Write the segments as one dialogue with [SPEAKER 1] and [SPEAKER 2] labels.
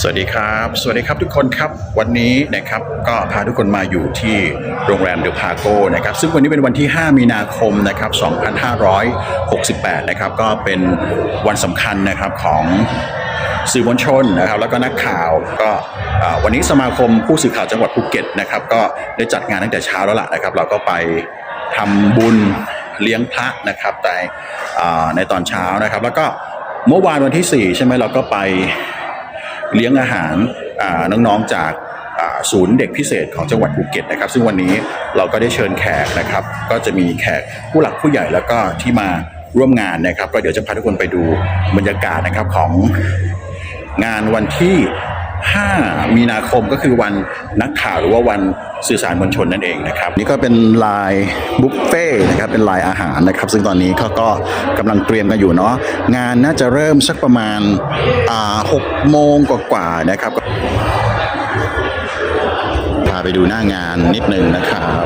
[SPEAKER 1] สวัสดีครับ สวัสดีครับทุกคนครับ วันนี้นะครับก็พาทุกคนมาอยู่ที่โรงแรมเดอะพาโกนะครับ ซึ่งวันนี้เป็นวันที่ 5 มีนาคมนะครับ 2568 นะครับ ก็เป็นวันสำคัญนะครับของสื่อมวลชนนะครับแล้วก็นักข่าวก็วันนี้สมาคมผู้สื่อข่าวจังหวัดภูเก็ตนะครับ ก็ได้จัดงานตั้งแต่เช้าแล้วล่ะนะครับ เราก็ไปทำบุญเลี้ยงพระนะครับในอ่ในตอนเช้านะครับ แล้วก็เมื่อวานวันที่ 4 ใช่ไหมเราก็ไป เลี้ยงอาหารน้องๆจากศูนย์เด็กพิเศษของจังหวัดภูเก็ตนะครับ ซึ่งวันนี้เราก็ได้เชิญแขกนะครับ ก็จะมีแขกผู้หลักผู้ใหญ่แล้วก็ที่มาร่วมงานนะครับ ก็เดี๋ยวจะพาทุกคนไปดูบรรยากาศนะครับของงานวันที่ 5 มีนาคมก็คือวันนักข่าวหรือว่าวันสื่อสารมวลชนนั่นเองนะครับ นี่ก็เป็นลายบุฟเฟ่ต์นะครับเป็นลายอาหารนะครับ ซึ่งตอนนี้เขาก็กำลังเตรียมกันอยู่เนาะงานน่าจะเริ่มสักประมาณอ่าหกโมงกว่าๆนะครับพาไปดูหน้างานนิดนึงนะครับ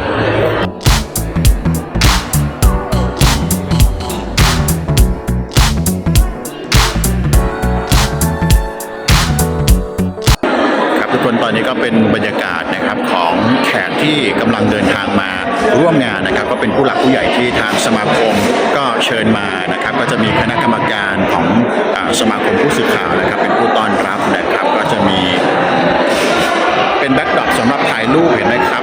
[SPEAKER 1] กคนตอนนี้ก็เป็นบรรยากาศนะครับของแขกที่กำลังเดินทางมาร่วมงานนะครับ ก็เป็นผู้หลักผู้ใหญ่ที่ทางสมาคมก็เชิญมานะครับ ก็จะมีคณะกรรมการของอสมาคมผู้สื่อข่าวนะครับ เป็นผู้ต้อนรับนะครับ ก็จะมี เป็นแบ็กดรอปสำหรับถ่ายรูปเห็นไหมครับ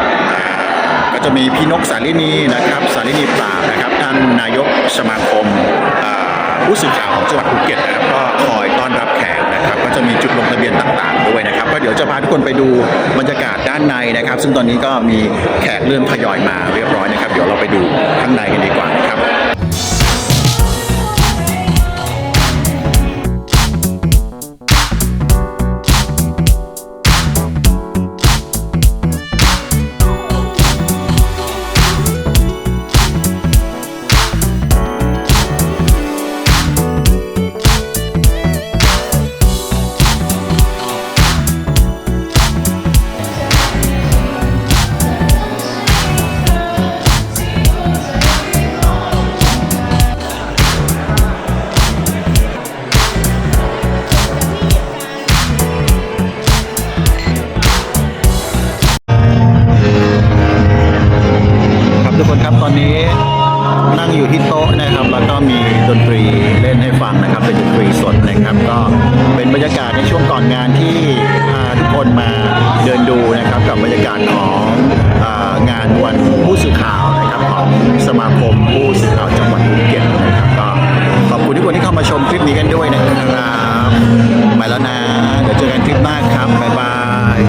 [SPEAKER 1] ก็จะมีพี่นกสาลินีนะครับสาลินีปราบนะครับท่านนายกสมาคมผู้สื่อข่าวของจังหวัดภูเก็ตนะครับก็คอยาทุกคนไปดูบรรยากาศด้านในนะครับ ซึ่งตอนนี้ก็มีแขกเริ่มทยอยมาเรียบร้อยนะครับ เดี๋ยวเราไปดูข้างในกันดีกว่านะครับ นี้นั่งอยู่ที่โต๊ะนะครับ แล้วก็มีดนตรีเล่นให้ฟังนะครับ เป็นดนตรีสดนะครับ ก็เป็นบรรยากาศในช่วงก่อนงานที่พาทุกคนมาเดินดูนะครับ กับบรรยากาศของงานวันผู้สื่อข่าวนะครับของสมาคมผู้สื่อข่าวจังหวัดภูเก็ตนะครับก็ขอบคุณทุกคนที่เข้ามาชมคลิปนี้กันด้วยนะครับไปแล้วนะ เดี๋ยวเจอกันคลิปหน้าครับ บ๊ายบาย